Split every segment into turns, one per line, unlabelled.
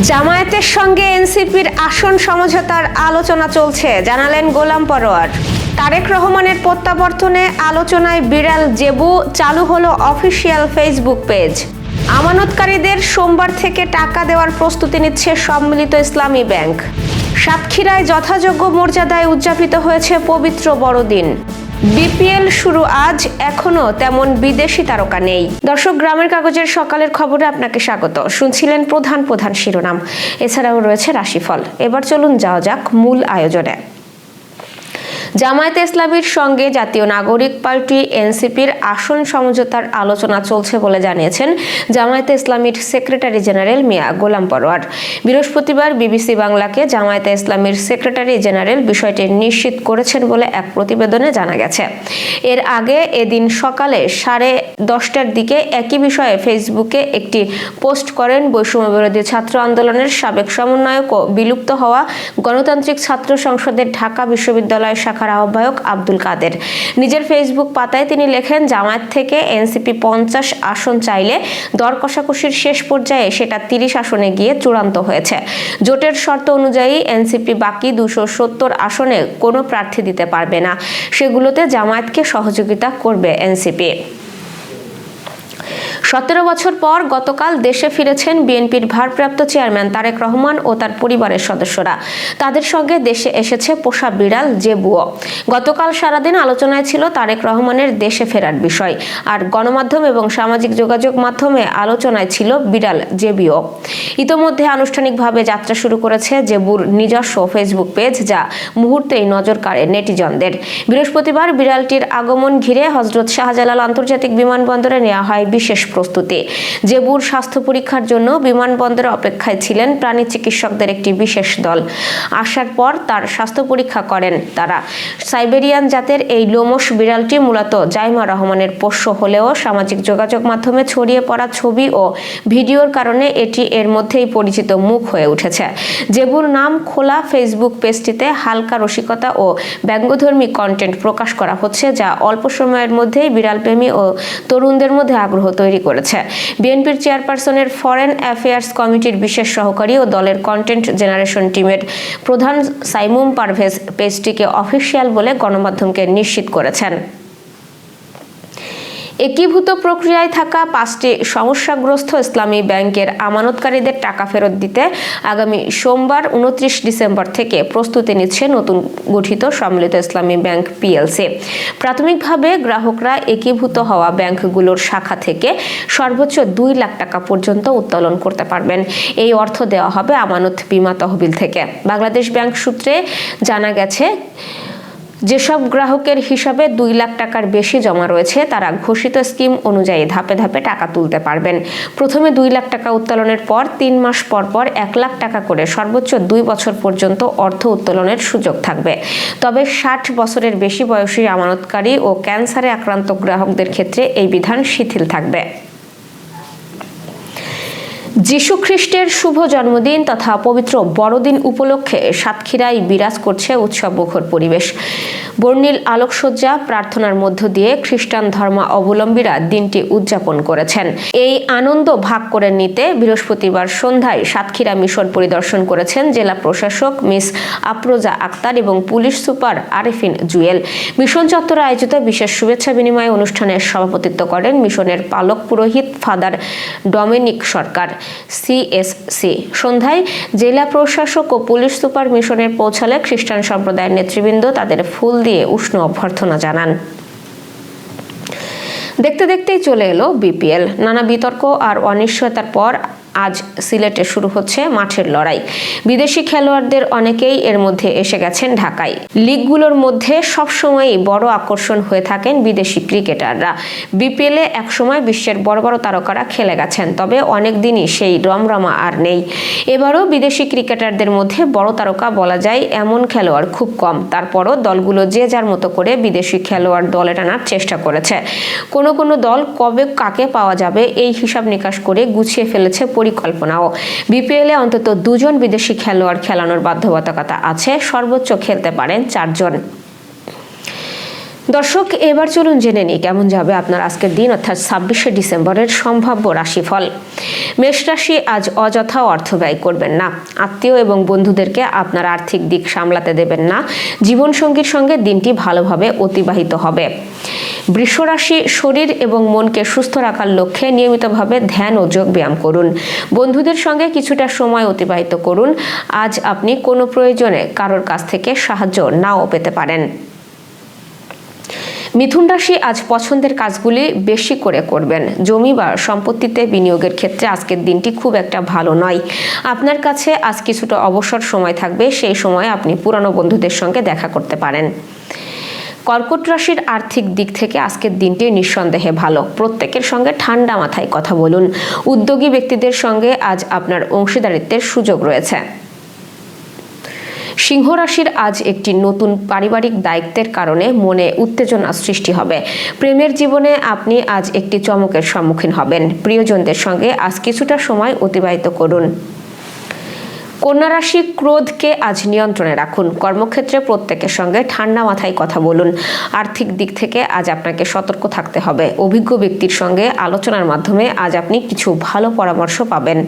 জামায়াতের সঙ্গে এনসিপির আসন সমঝোতার আলোচনা চলছে, জানালেন গোলাম পরোয়ার। তারেক রহমানের প্রত্যাবর্তনে আলোচনায় বিড়াল জেবু চালু হলো অফিসিয়াল ফেসবুক পেজ। আমানতকারীদের সোমবার থেকে টাকা দেওয়ার প্রস্তুতি নিচ্ছে সম্মিলিত ইসলামী ব্যাংক। সাতক্ষীরায় যথাযোগ্য মর্যাদায় উদযাপিত হয়েছে পবিত্র বড়দিন। বিপিএল শুরু আজ এখনও তেমন বিদেশি তারকা নেই। দর্শক, গ্রামের কাগজের সকালের খবরে আপনাকে স্বাগত। শুনছিলেন প্রধান প্রধান শিরোনাম। এছাড়াও রয়েছে রাশিফল। এবার চলুন যাওয়া যাক মূল আয়োজনে। জামায়াতে ইসলামীর সঙ্গে জাতীয় নাগরিক পার্টি, এনসিপির আসন সমঝোতার আলোচনা চলছে বলে জানিয়েছেন জামায়াতে ইসলামীর সেক্রেটারি জেনারেল মিয়া গোলাম পরোয়ার। বৃহস্পতিবার বিবিসি বাংলাকে জামায়াতে ইসলামীর সেক্রেটারি জেনারেল বিষয়টি নিশ্চিত করেছেন বলে এক প্রতিবেদনে জানা গেছে। এর আগে এদিন সকালে সাড়ে দশটার দিকে একই বিষয়ে ফেসবুকে একটি পোস্ট করেন বৈষম্য বিরোধী ছাত্র আন্দোলনের সাবেক সমন্বয়ক ও বিলুপ্ত হওয়া গণতান্ত্রিক ছাত্র সংসদের ঢাকা বিশ্ববিদ্যালয় শাখার আহ্বায়ক আব্দুল কাদের। নিজের ফেসবুক পাতায় তিনি লেখেন, জামায়াত থেকে এনসিপি পঞ্চাশ আসন চাইলে দর কষাকষির শেষ পর্যায়ে সেটা তিরিশ আসনে গিয়ে চূড়ান্ত হয়েছে। জোটের শর্ত অনুযায়ী এনসিপি বাকি দুশো সত্তর আসনে কোনো প্রার্থী দিতে পারবে না। সেগুলোতে জামায়াতকে সহযোগিতা করবে এনসিপি। সতেরো বছর পর গতকাল দেশে ফিরেছেন বিএনপির ভারপ্রাপ্ত চেয়ারম্যান তারেক রহমান ও তার পরিবারের সদস্যরা। তাদের সঙ্গে দেশে এসেছে পোষা বিড়াল জেবুও গতকাল সারাদিন আলোচনায় ছিল তারেক রহমানের দেশে ফেরার বিষয়। আর গণমাধ্যম এবং সামাজিক যোগাযোগ মাধ্যমে আলোচনায় ছিল বিড়াল জেবিও ইতোমধ্যে আনুষ্ঠানিকভাবে যাত্রা শুরু করেছে জেবুর নিজস্ব ফেসবুক পেজ যা মুহূর্তেই নজর কাড়ে নেটিজনদের। বৃহস্পতিবার বিড়ালটির আগমন ঘিরে হজরত শাহজালাল আন্তর্জাতিক বিমানবন্দরে নেওয়া হয় বিশেষ প্রস্তুতি। জেবুর স্বাস্থ্য পরীক্ষার জন্য বিমানবন্দরে অপেক্ষায় ছিলেন প্রাণী চিকিৎসকদের একটি বিশেষ দল। আসার পর তার স্বাস্থ্য পরীক্ষা করেন তারা। সাইবেরিয়ান জাতের এই লোমস বিড়ালটি মূলত জাইমা রহমানের পোষ্য হলেও সামাজিক যোগাযোগ মাধ্যমে ছড়িয়ে পড়া ছবি ও ভিডিওর কারণে এটি এর মধ্যেই পরিচিত মুখ হয়ে উঠেছে। জেবুর নাম খোলা ফেসবুক পেজটিতে হালকা রসিকতা ও ব্যঙ্গধর্মী কন্টেন্ট প্রকাশ করা হচ্ছে, যা অল্প সময়ের মধ্যেই বিড়ালপ্রেমী ও তরুণদের মধ্যে আগ্রহ তৈরি করেছে। বিএনপির চেয়ারপারসনের ফরেন অ্যাফেয়ার্স কমিটির বিশেষ সহকারী ও দলের কন্টেন্ট জেনারেশন টিমের প্রধান সাইমুম পারভেজ পেজটিকে অফিসিয়াল বলে গণমাধ্যমকে নিশ্চিত করেছেন। একীভূত প্রক্রিয়ায় থাকা পাঁচটি সমস্যাগ্রস্ত ইসলামী ব্যাংকের আমানতকারীদের টাকা ফেরত দিতে আগামী সোমবার উনত্রিশ ডিসেম্বর থেকে প্রস্তুতি নিচ্ছে নতুন গঠিত সম্মিলিত ইসলামী ব্যাংক পিএলসি। প্রাথমিকভাবে গ্রাহকরা একীভূত হওয়া ব্যাংকগুলোর শাখা থেকে সর্বোচ্চ দুই লাখ টাকা পর্যন্ত উত্তোলন করতে পারবেন। এই অর্থ দেওয়া হবে আমানত বিমা তহবিল থেকে। বাংলাদেশ ব্যাংক সূত্রে জানা গেছে যেসব গ্রাহকের হিসাবে দুই লাখ টাকার বেশি জমা রয়েছে, তারা ঘোষিত স্কিম অনুযায়ী ধাপে ধাপে টাকা তুলতে পারবেন। প্রথমে দুই লাখ টাকা উত্তোলনের পর তিন মাস পর পর এক লাখ টাকা করে সর্বোচ্চ দুই বছর পর্যন্ত অর্থ উত্তোলনের সুযোগ থাকবে। তবে ষাট বছরের বেশি বয়সী আমানতকারী ও ক্যান্সারে আক্রান্ত গ্রাহকদের ক্ষেত্রে এই বিধান শিথিল থাকবে। যীশু খ্রিস্টের শুভ জন্মদিন তথা পবিত্র বড়দিন উপলক্ষে সাতক্ষীরায় বিরাজ করছে উৎসব মুখর পরিবেশ। বর্ণিল আলোকসজ্জা প্রার্থনার মধ্য দিয়ে খ্রিস্টান ধর্ম অবলম্বীরা দিনটি উদযাপন করেছেন। এই আনন্দ ভাগ করে নিতে বৃহস্পতিবার সন্ধ্যায় সাতক্ষীরা মিশন পরিদর্শন করেছেন জেলা প্রশাসক মিস আফরোজা আক্তার এবং police super Arefin Jewel. Mission চত্বরে আয়োজিত বিশেষ শুভেচ্ছা বিনিময় অনুষ্ঠানে সভাপতিত্ব করেন মিশনের পালক পুরোহিত ফাদার ডমিনিক সরকার। সিএসসি সন্ধ্যায় জেলা প্রশাসক ও পুলিশ সুপার মিশনে পৌঁছালে খ্রিস্টান সম্প্রদায়ের নেতৃবৃন্দ তাদের ফুল দিয়ে উষ্ণ অভ্যর্থনা জানান। দেখতে দেখতেই চলে এলো বিপিএল। নানা বিতর্ক আর অনিশ্চয়তার পর আজ সিলেটে শুরু হচ্ছে মাঠের লড়াই। বিদেশি খেলোয়াড়দের অনেকেই এর মধ্যে এসে গেছেন ঢাকায়। লিগগুলোর মধ্যে সবসময়ই বড় আকর্ষণ হয়ে থাকেন বিদেশি ক্রিকেটাররা। বিপিএলে একসময় বিশ্বের বড় বড় তারকারা খেলে গেছেন, তবে অনেক দিনই সেই রমরমা আর নেই। এবারও বিদেশি ক্রিকেটারদের মধ্যে বড় তারকা বলা যায় এমন খেলোয়াড় খুব কম। তারপরও দলগুলো যে যার মতো করে বিদেশি খেলোয়াড় দলে টানার চেষ্টা করেছে। কোনো কোনো দল কবে কাকে পাওয়া যাবে এই হিসাব নিকাশ করে গুছিয়ে ফেলেছে পরিকল্পনাও। বিপিএলে অন্তত দুজন বিদেশি খেলোয়াড় খেলানোর বাধ্যবাধকতা আছে। সর্বোচ্চ খেলতে পারেন চারজন। দর্শক, এবার চলুন জেনে নিই কেমন যাবে আপনার আজকের দিন, অর্থাৎ ছাব্বিশে ডিসেম্বরের সম্ভাব্য রাশিফল। মেষ রাশি আজ অযথা অর্থ ব্যয় করবেন না। আত্মীয় এবং বন্ধুদেরকে আপনার আর্থিক দিক সামলাতে দেবেন না। জীবনসঙ্গীর সঙ্গে দিনটি ভালোভাবে অতিবাহিত হবে। বৃষরাশি শরীর এবং মনকে সুস্থ রাখার লক্ষ্যে নিয়মিতভাবে ধ্যান ও যোগ ব্যায়াম করুন। বন্ধুদের সঙ্গে কিছুটা সময় অতিবাহিত করুন। আজ আপনি কোনো প্রয়োজনে কারোর কাছ থেকে সাহায্য নাও পেতে পারেন। মিথুন রাশি আজ পছন্দের কাজগুলি বেশি করে করবেন। জমি বা সম্পত্তিতে বিনিয়োগের ক্ষেত্রে আজকের দিনটি খুব একটা ভালো নয়। আপনার কাছে আজ কিছুটা অবসর সময় থাকবে, সেই সময় আপনি পুরানো বন্ধুদের সঙ্গে দেখা করতে পারেন। কর্কট রাশির আর্থিক দিক থেকে আজকের দিনটি নিঃসন্দেহে ভালো। প্রত্যেকের সঙ্গে ঠান্ডা মাথায় কথা বলুন। উদ্যোগী ব্যক্তিদের সঙ্গে আজ আপনার অংশীদারিত্বের সুযোগ রয়েছে। সিংহ রাশির আজ একটি নতুন পারিবারিক দায়িত্বের কারণে মনে উত্তেজনা সৃষ্টি হবে। প্রেমের জীবনে আপনি আজ একটি চমকের সম্মুখীন হবেন। প্রিয়জনদের সঙ্গে আজ কিছুটা সময় অতিবাহিত করুন। কন্যা রাশি ক্রোধকে আজ নিয়ন্ত্রণে রাখুন। কর্মক্ষেত্রে প্রত্যেকের সঙ্গে ঠান্ডা মাথায় কথা বলুন। আর্থিক দিক থেকে আজ আপনাকে সতর্ক থাকতে হবে। অভিজ্ঞ ব্যক্তির সঙ্গে আলোচনার মাধ্যমে আজ আপনি কিছু ভালো পরামর্শ পাবেন।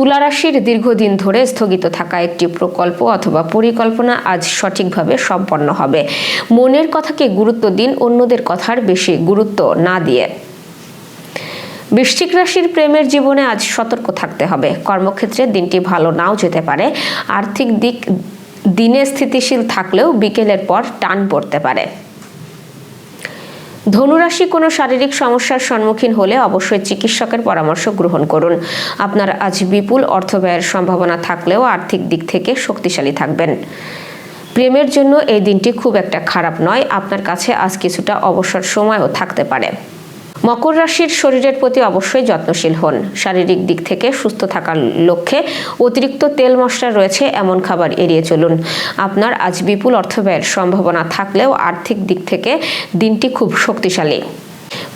তুলা রাশির দীর্ঘদিন ধরে স্থগিত থাকা একটি প্রকল্প অথবা পরিকল্পনা আজ সঠিকভাবে সম্পন্ন হবে। মনের কথাকে গুরুত্ব দিন, অন্যদের কথার বেশি গুরুত্ব না দিয়ে। বৃশ্চিক রাশির প্রেমের জীবনে আজ সতর্ক থাকতে হবে। কর্মক্ষেত্রে দিনটি ভালো নাও যেতে পারে। আর্থিক দিক, দিনে স্থিতিশীল থাকলেও বিকেলের পর টান পড়তে পারে। ধনুরাশি কোনো শারীরিক সমস্যার সম্মুখীন হলে অবশ্যই চিকিৎসকের পরামর্শ গ্রহণ করুন। আপনার আজ বিপুল অর্থ ব্যয়ের সম্ভাবনা থাকলেও আর্থিক দিক থেকে শক্তিশালী থাকবেন। প্রেমের জন্য এই দিনটি খুব একটা খারাপ নয়। আপনার কাছে আজ কিছুটা অবসর সময়ও থাকতে পারে। মকর রাশির শরীরের প্রতি অবশ্যই যত্নশীল হন। শারীরিক দিক থেকে সুস্থ থাকার লক্ষ্যে অতিরিক্ত তেল মশলা রয়েছে, এমন খাবার এড়িয়ে চলুন। আপনার আজ বিপুল অর্থ ব্যয়ের সম্ভাবনা থাকলেও আর্থিক দিক থেকে দিনটি খুব শক্তিশালী।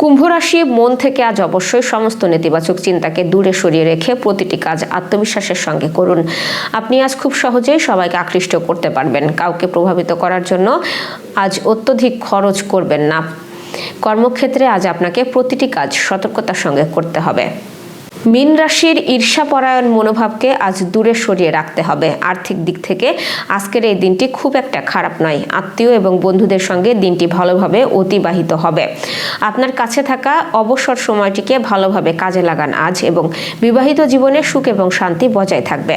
কুম্ভ রাশি মন থেকে আজ অবশ্যই সমস্ত নেতিবাচক চিন্তাকে দূরে সরিয়ে রেখে প্রতিটি কাজ আত্মবিশ্বাসের সঙ্গে করুন। আপনি আজ খুব সহজেই সবাইকে আকৃষ্ট করতে পারবেন। কাউকে প্রভাবিত করার জন্য আজ অত্যধিক খরচ করবেন না। কর্মক্ষেত্রে আজ আপনাকে প্রতিটি কাজ সতর্কতার সঙ্গে করতে হবে। মীন রাশির ঈর্ষাপরায়ণ মনোভাবকে আজ দূরে সরিয়ে রাখতে হবে। আর্থিক দিক থেকে আজকের এই দিনটি খুব একটা খারাপ নয়। আত্মীয় এবং বন্ধুদের সঙ্গে দিনটি ভালোভাবে অতিবাহিত হবে। আপনার কাছে থাকা অবসর সময়টিকে ভালোভাবে কাজে লাগান আজ এবং বিবাহিত জীবনে সুখ এবং শান্তি বজায় থাকবে।